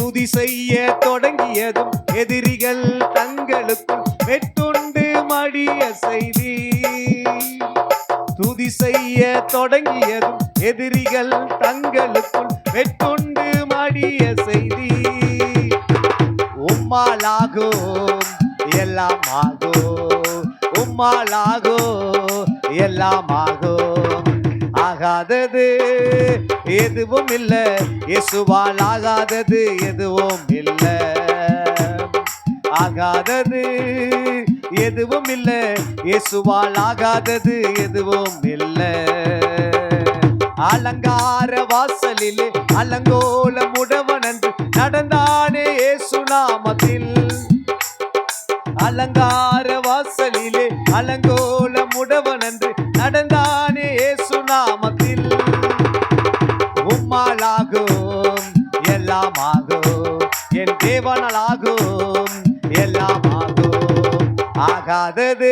துதி செய்ய தொடங்கியதும் எதிரிகள் தங்களுக்குள் வெட்டுண்டு மடிய செய்தி. துதி செய்ய தொடங்கியதும் எதிரிகள் தங்களுக்குள் வெட்டுண்டு மடிய செய்தி. உம்மாலாகும் எல்லாம் ஆகோ உம்மாலாகோ எல்லாம் ஆகோ ஆகாதது எதுவும் இல்லை. இயேசுவால் ஆகாதது எதுவும் இல்லை. ஆகாதது. எதுவும் இல்லை. இயேசுவால் ஆகாதது எதுவும் இல்லை. அலங்கார வாசலிலே அலங்கோல முடவனன்று நடந்தானே இயேசு நாமத்தில். அலங்கார வாசலிலே அலங்கோ எல்லாம் ஆகும் என் தேவனால் ஆகும் எல்லாம் ஆகும் ஆகாதது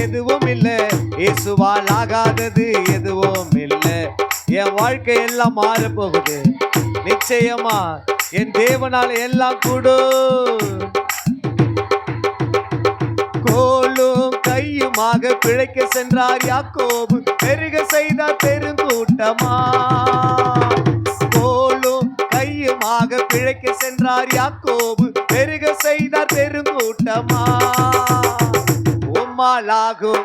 எதுவும் இல்லை இயேசுவால் ஆகாதது எதுவும் இல்லை என் வாழ்க்கை எல்லாம் மாற போகுது நிச்சயமா என் தேவனால் எல்லாம் கூடும். கோலும் கையுமாக பிழைக்க சென்றார் யாக்கோபு. பெருக செய்தார் பெருங்கூட்டமா. வேலைக்கு சென்றார் யாக்கோபு. பெருக செய்தார் பெருங்கூட்டமா. உம்மாலாகும்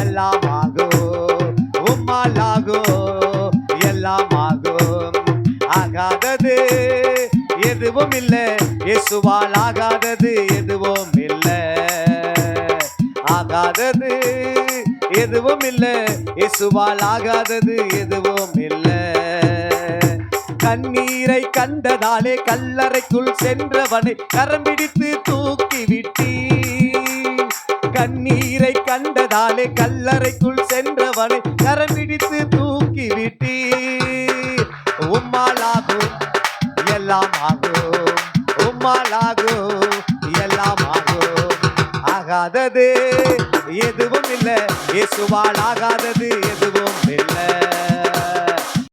எல்லாம் ஆகும் உம்மாலாகும் எல்லாம் ஆகும் ஆகாதது எதுவும் இல்லை. இயேசுவால் ஆகாதது எதுவும் இல்லை. ஆகாதது எதுவும் இல்லை. இயேசுவால் ஆகாதது எதுவும் இல்லை. கண்ணீரை கண்டதாலே கல்லறைக்குள் சென்றவனை கரம் பிடித்து தூக்கி விட்டீ கண்ணீரை கண்டதாலே கல்லறைக்குள் சென்றவனை கரம் பிடித்து தூக்கி விட்டீ உம்மாலாகும் எல்லாம் ஆகும் உம்மாலாகும் எல்லாம் ஆகும் ஆகாதது எதுவும் இல்லை. இயேசுவால் ஆகாதது எதுவும் இல்லை.